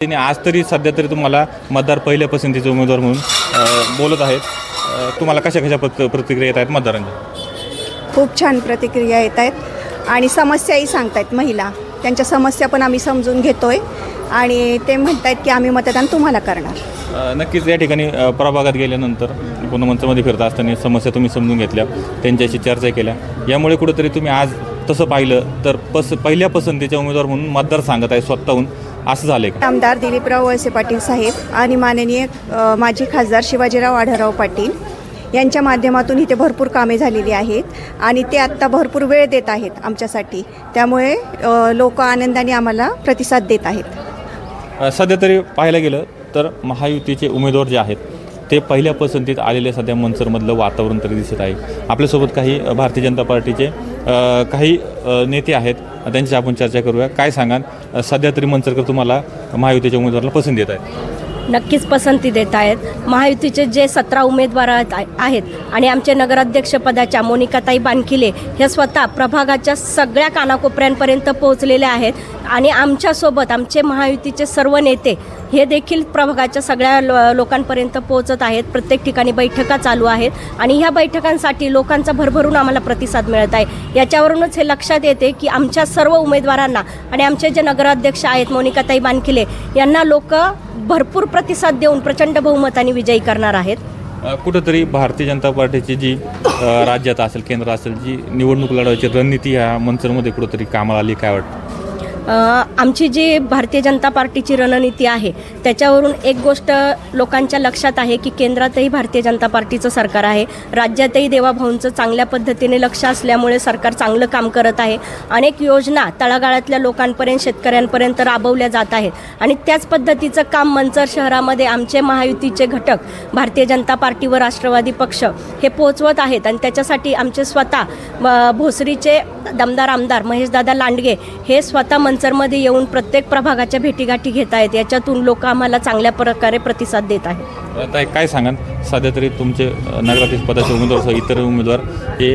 त्यांनी आज तरी सध्या तरी तुम्हाला मतदार पहिल्या पसंतीचे उमेदवार म्हणून बोलत आहेत. तुम्हाला कशा कशा प्रत प्रतिक्रिया येत आहेत मतदारांच्या? खूप छान प्रतिक्रिया येत आहेत आणि समस्याही सांगतायत महिला. त्यांच्या समस्या पण आम्ही समजून घेतोय आणि ते म्हणत आहेत की आम्ही मतदान तुम्हाला करणार. नक्कीच या ठिकाणी प्रभागात गेल्यानंतर पुन्हा मंचामध्ये फिरत असताना समस्या तुम्ही समजून घेतल्या त्यांच्याशी चर्चा केल्या. यामुळे कुठेतरी तुम्ही आज तसं पाहिलं तर पस पहिल्या पसंतीच्या उमेदवार म्हणून मतदार सांगत आहे स्वतःहून. असं झालं का? आमदार दिलीपराव वळसे पाटील साहेब आणि माननीय अ, माजी खासदार शिवाजीराव आढळराव पाटील यांच्या माध्यमातून इथे भरपूर कामे झालेली आहेत आणि ते आत्ता भरपूर वेळ देत आहेत आमच्यासाठी. त्यामुळे लोक आनंदाने आम्हाला प्रतिसाद देत आहेत. अ, सध्या तरी पाहायला गेलं तर महायुतीचे उमेदवार जे आहेत ते पहिल्या पसंतीत आलेले सध्या मनसरमधलं वातावरण तरी दिसत आहे. आपल्यासोबत काही भारतीय जनता पार्टीचे काही नेते आहेत. त्यांची आपण चर्चा करूया. काय सांगाल? सध्या तरी मनसरकर तुम्हाला महायुतीच्या उमेदवाराला पसंती येत आहेत. नक्कीच पसंती देत आहेत. महायुतीचे जे सतरा उमेदवार आहेत आहेत आणि आमचे नगराध्यक्षपदाच्या मोनिकाताई बानखिले हे स्वतः प्रभागाच्या सगळ्या कानाकोपऱ्यांपर्यंत पोहोचलेले आहेत. आणि आमच्यासोबत आमचे महायुतीचे सर्व नेते हे देखील प्रभागाच्या सगळ्या लो लोकांपर्यंत पोहोचत आहेत. प्रत्येक ठिकाणी बैठका चालू आहेत आणि ह्या बैठकांसाठी लोकांचा भरभरून आम्हाला प्रतिसाद मिळत आहे. याच्यावरूनच हे लक्षात येते की आमच्या सर्व उमेदवारांना आणि आमचे जे नगराध्यक्ष आहेत मोनिकाताई बानखिले यांना लोक भरपूर प्रतिसाद देऊन प्रचंड बहुमताने विजयी करणार आहेत. कुठंतरी भारतीय जनता पार्टीची जी राज्यात असेल केंद्र असेल जी निवडणूक लढवायची रणनीती ह्या मंचरमध्ये कुठंतरी कामाला आली काय वाटतं? आमची जी भारतीय जनता पार्टीची रणनीती आहे त्याच्यावरून एक गोष्ट लोकांच्या लक्षात आहे की केंद्रातही भारतीय जनता पार्टीचं सरकार आहे. राज्यातही देवाभाऊंचं चांगल्या पद्धतीने लक्ष असल्यामुळे सरकार चांगलं काम करत आहे. अनेक योजना तळागाळातल्या लोकांपर्यंत शेतकऱ्यांपर्यंत राबवल्या जात आहेत. आणि त्याच पद्धतीचं काम मंचर शहरामध्ये आमचे महायुतीचे घटक भारतीय जनता पार्टी व राष्ट्रवादी पक्ष हे पोचवत आहेत. आणि त्याच्यासाठी आमचे स्वतः भोसरीचे दमदार आमदार महेशदादा लांडगे हे स्वतः मंचरमध्ये येऊन प्रत्येक प्रभागाच्या भेटीगाठी घेत आहेत याच्यातून लोक आम्हाला चांगल्या प्रकारे प्रतिसाद देत आहेत. काय सांगाल? सध्या तरी तुमचे नगराध्यक्ष पदाचे उमेदवार इतर उमेदवार हे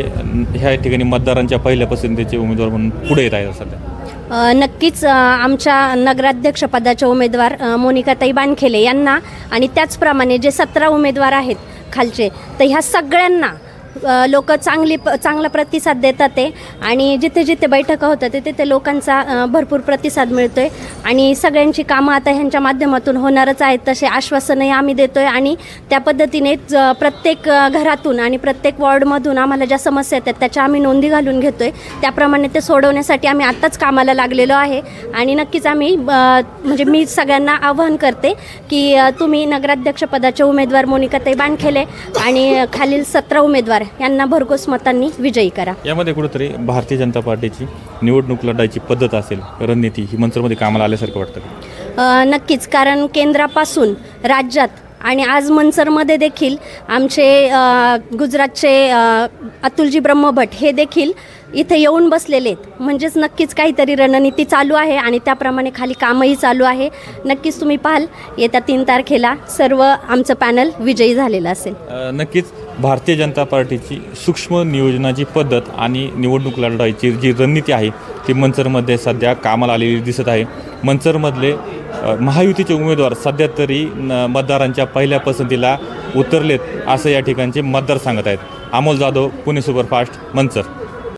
ह्या ठिकाणी मतदारांच्या पहिल्या पसंतीचे उमेदवार म्हणून पुढे येत आहेत सध्या. अ, नक्कीच अ, आमच्या नगराध्यक्षपदाचे उमेदवार अ, मोनिकाताई बानखेले यांना आणि त्याचप्रमाणे जे सतरा उमेदवार आहेत खालचे तर ह्या सगळ्यांना लोक चांगली प चांगला प्रतिसाद देतात ते. आणि जिथे जिथे बैठका होतात ते तिथे लोकांचा भरपूर प्रतिसाद मिळतो आहे आणि सगळ्यांची कामं आता ह्यांच्या माध्यमातून होणारच आहेत तसे आश्वासनही आम्ही देतो आहे आणि त्या पद्धतीने प्रत्येक घरातून आणि प्रत्येक वॉर्डमधून आम्हाला ज्या समस्या येतात त्याच्या आम्ही नोंदी घालून घेतो आहे त्याप्रमाणे ते सोडवण्यासाठी आम्ही आत्ताच कामाला लागलेलो आहे. आणि नक्कीच आम्ही म्हणजे मी सगळ्यांना आवाहन करते की तुम्ही नगराध्यक्षपदाचे उमेदवार मोनिकाताई बानखेले आणि खालील सतरा उमेदवार यांना भरघोस मतांनी विजयी करा. यामध्ये कुठंतरी भारतीय जनता पार्टीची निवडणूक लढायची पद्धत असेल रणनीती ही मनसरमध्ये कामाला आल्यासारखं वाटतं नक्कीच कारण केंद्रापासून राज्यात आणि आज मनसरमध्ये देखील आमचे गुजरातचे अतुलजी ब्रह्मभट हे देखील इथे येऊन बसलेले आहेत. म्हणजेच नक्कीच काहीतरी रणनीती चालू आहे आणि त्याप्रमाणे खाली कामही चालू आहे. नक्कीच तुम्ही पाहाल येत्या तीन तारखेला सर्व आमचं पॅनल विजयी झालेलं असेल. नक्कीच भारतीय जनता पार्टीची सूक्ष्म नियोजनाची पद्धत आणि निवडणूक लढायची जी रणनीती आहे ती मंचरमध्ये सध्या कामाला आलेली दिसत आहे. मंचरमधले महायुतीचे उमेदवार सध्या तरी न- मतदारांच्या पहिल्या पसंतीला उतरलेत असं या ठिकाणचे मतदार सांगत आहेत. अमोल जाधव पुणे सुपरफास्ट मंचर.